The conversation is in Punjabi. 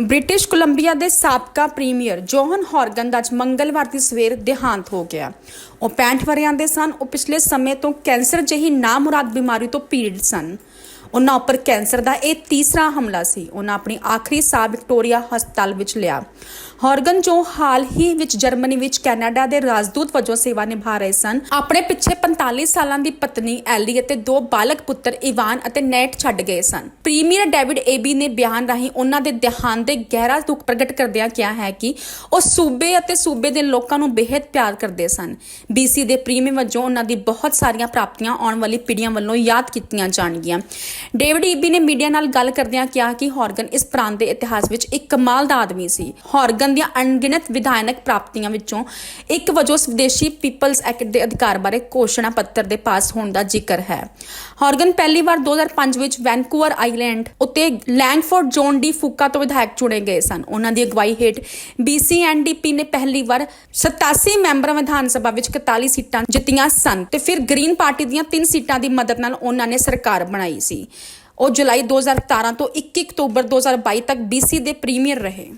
ਬ੍ਰਿਟਿਸ਼ ਕੋਲੰਬੀਆ ਦੇ ਸਾਬਕਾ ਪ੍ਰੀਮੀਅਰ ਜੋਹਨ ਹਾਰਗਨ ਦਾ ਅੱਜ ਮੰਗਲਵਾਰ ਦੀ ਸਵੇਰ ਦੇਹਾਂਤ ਹੋ ਗਿਆ। ਉਹ 65 ਵਰਿਆਂ ਦੇ ਸਨ। ਉਹ ਪਿਛਲੇ ਸਮੇਂ ਤੋਂ ਕੈਂਸਰ ਜਿਹੀ ਨਾਮੁਰਾਦ ਬਿਮਾਰੀ ਤੋਂ ਪੀੜਤ ਸਨ। ਉਹਨਾਂ ਉੱਪਰ ਕੈਂਸਰ ਦਾ ਇਹ ਤੀਸਰਾ ਹਮਲਾ ਸੀ। ਉਹਨਾਂ ਆਪਣੀ ਆਖਰੀ ਸਾਹ ਵਿਕਟੋਰੀਆ ਹਸਪਤਾਲ ਵਿੱਚ ਲਿਆ। ਹਾਰਗਨ, ਜੋ ਹਾਲ ਹੀ ਵਿੱਚ ਜਰਮਨੀ ਵਿੱਚ ਕੈਨੇਡਾ ਦੇ ਰਾਜਦੂਤ ਵਜੋਂ ਸੇਵਾ ਨਿਭਾ ਰਹੇ ਸਨ, ਆਪਣੇ ਪਿੱਛੇ 45 ਸਾਲਾਂ ਦੀ ਪਤਨੀ ਐਲੀ ਅਤੇ ਦੋ ਬਾਲਗ ਪੁੱਤਰ ਇਵਾਨ ਅਤੇ ਨੈਟ ਛੱਡ ਗਏ ਸਨ। ਪ੍ਰੀਮੀਅਰ ਡੇਵਿਡ ਏਬੀ ਨੇ ਬਿਆਨ ਰਾਹੀਂ ਉਹਨਾਂ ਦੇ ਦੇਹਾਂਤ ਦੇ ਗਹਿਰਾ ਦੁੱਖ ਪ੍ਰਗਟ ਕਰਦਿਆਂ ਕਿਹਾ ਹੈ ਕਿ ਉਹ ਸੂਬੇ ਅਤੇ ਸੂਬੇ ਦੇ ਲੋਕਾਂ ਨੂੰ ਬੇਹੱਦ ਪਿਆਰ ਕਰਦੇ ਸਨ। ਬੀਸੀ ਦੇ ਪ੍ਰੀਮੀਅਰ ਵਜੋਂ ਉਹਨਾਂ ਦੀ ਬਹੁਤ ਸਾਰੀਆਂ ਪ੍ਰਾਪਤੀਆਂ ਆਉਣ ਵਾਲੀ ਪੀੜ੍ਹੀਆਂ ਵੱਲੋਂ ਯਾਦ ਕੀਤੀਆਂ ਜਾਣਗੀਆਂ। ਡੇਵਿਡ ਈਬੀ ਨੇ ਮੀਡੀਆ ਨਾਲ ਗੱਲ ਕਰਦਿਆਂ ਕਿਹਾ ਕਿ ਹਾਰਗਨ ਇਸ ਪ੍ਰਾਂਤ ਦੇ ਇਤਿਹਾਸ ਵਿੱਚ ਇੱਕ ਕਮਾਲ ਦਾ ਆਦਮੀ ਸੀ। ਹਾਰਗਨ ਦੀਆਂ ਅਣਗਿਣਤ ਵਿਧਾਨਕ ਪ੍ਰਾਪਤੀਆਂ ਵਿੱਚੋਂ ਇੱਕ ਵਜੋਂ ਸਵਦੇਸ਼ੀ ਪੀਪਲਸ ਐਕਟ ਦੇ ਅਧਿਕਾਰ ਬਾਰੇ ਘੋਸ਼ਣਾ ਪੱਤਰ ਦੇ ਪਾਸ ਹੋਣ ਦਾ ਜ਼ਿਕਰ ਹੈ। ਹਾਰਗਨ ਪਹਿਲੀ ਵਾਰ 2005 ਵਿੱਚ ਵੈਨਕੂਵਰ ਆਈਲੈਂਡ ਉੱਤੇ ਲੈਂਗਫੋਰਡ ਜੋਨ ਡੀ ਫੂਕਾ ਤੋਂ ਵਿਧਾਇਕ ਚੁਣੇ ਗਏ ਸਨ। ਉਹਨਾਂ ਦੀ ਅਗਵਾਈ ਹੇਠ ਬੀਸੀਐਨਡੀਪੀ ਨੇ ਪਹਿਲੀ ਵਾਰ 87 ਮੈਂਬਰਾਂ ਵਿਧਾਨ ਸਭਾ ਵਿੱਚ 41 ਸੀਟਾਂ ਜਿੱਤੀਆਂ ਸਨ ਤੇ ਫਿਰ ਗ੍ਰੀਨ ਪਾਰਟੀ ਦੀਆਂ 3 ਸੀਟਾਂ ਦੀ ਮਦਦ ਨਾਲ ਉਹਨਾਂ ਨੇ ਸਰਕਾਰ ਬਣਾਈ ਸੀ। ਉਹ ਜੁਲਾਈ 2017 ਤੋਂ 21 ਅਕਤੂਬਰ 2022 ਤੱਕ ਬੀਸੀ ਦੇ ਪ੍ਰੀਮੀਅਰ ਰਹੇ।